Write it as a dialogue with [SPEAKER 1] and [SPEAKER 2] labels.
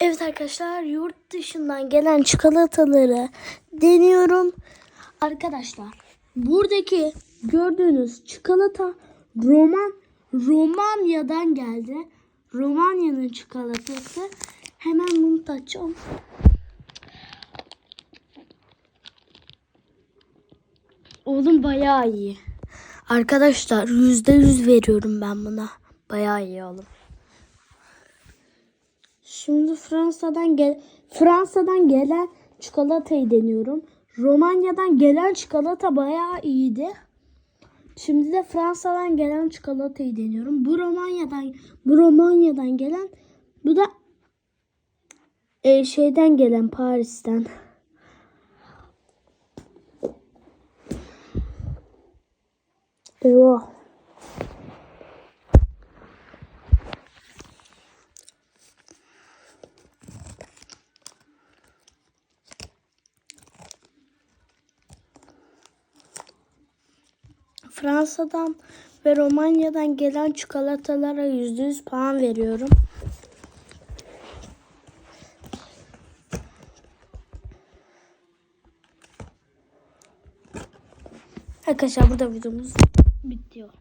[SPEAKER 1] Evet arkadaşlar yurt dışından gelen çikolataları deniyorum. Arkadaşlar buradaki gördüğünüz çikolata Roman Romanya'dan geldi. Romanya'nın çikolatası. Hemen bunu da açalım. Oğlum bayağı iyi. Arkadaşlar yüzde yüz veriyorum ben buna. Bayağı iyi oğlum. Şimdi Fransa'dan gel Fransa'dan gelen çikolatayı deniyorum. Romanya'dan gelen çikolata bayağı iyiydi. Şimdi de Fransa'dan gelen çikolatayı deniyorum. Bu Romanya'dan bu Romanya'dan gelen bu da e, şeyden gelen Paris'ten. Eyvah. Fransa'dan ve Romanya'dan gelen çikolatalara %100 puan veriyorum. Arkadaşlar burada videomuz bitiyor.